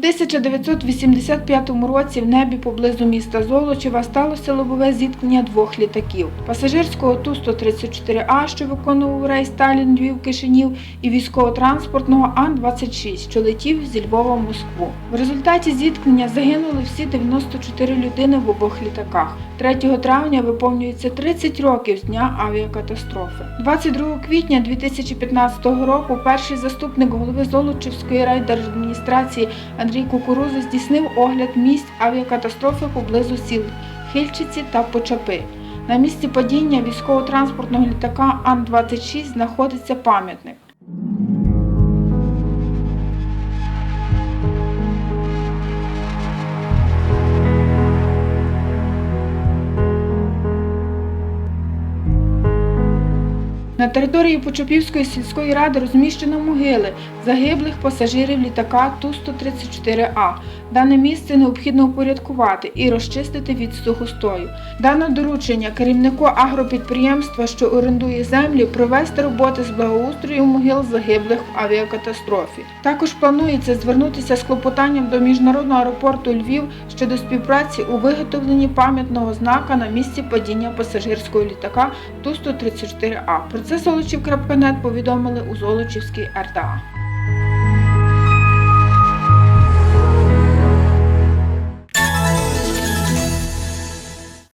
1985 році в небі поблизу міста Золочева сталося лобове зіткнення двох літаків пасажирського Ту-134А, що виконував рейс Сталін Львів Кишинів, і військово-транспортного Ан-26, що летів зі Львова в Москву. В результаті зіткнення загинули всі 94 людини в обох літаках. 3 травня виповнюється 30 років з дня авіакатастрофи. 22 квітня 2015 року перший заступник голови Золочівської райдержадміністрації Андрій Кукуруза здійснив огляд місць авіакатастрофи поблизу сіл Хильчиці та Почапи. На місці падіння військово-транспортного літака Ан-26 знаходиться пам'ятник. На території Почопівської сільської ради розміщено могили загиблих пасажирів літака Ту-134А. Дане місце необхідно упорядкувати і розчистити від сухостою. Дане доручення керівнику агропідприємства, що орендує землі, провести роботи з благоустрою могил загиблих в авіакатастрофі. Також планується звернутися з клопотанням до міжнародного аеропорту Львів щодо співпраці у виготовленні пам'ятного знака на місці падіння пасажирського літака Ту-134А. Це Золочів.нет повідомили у Золочівській РДА.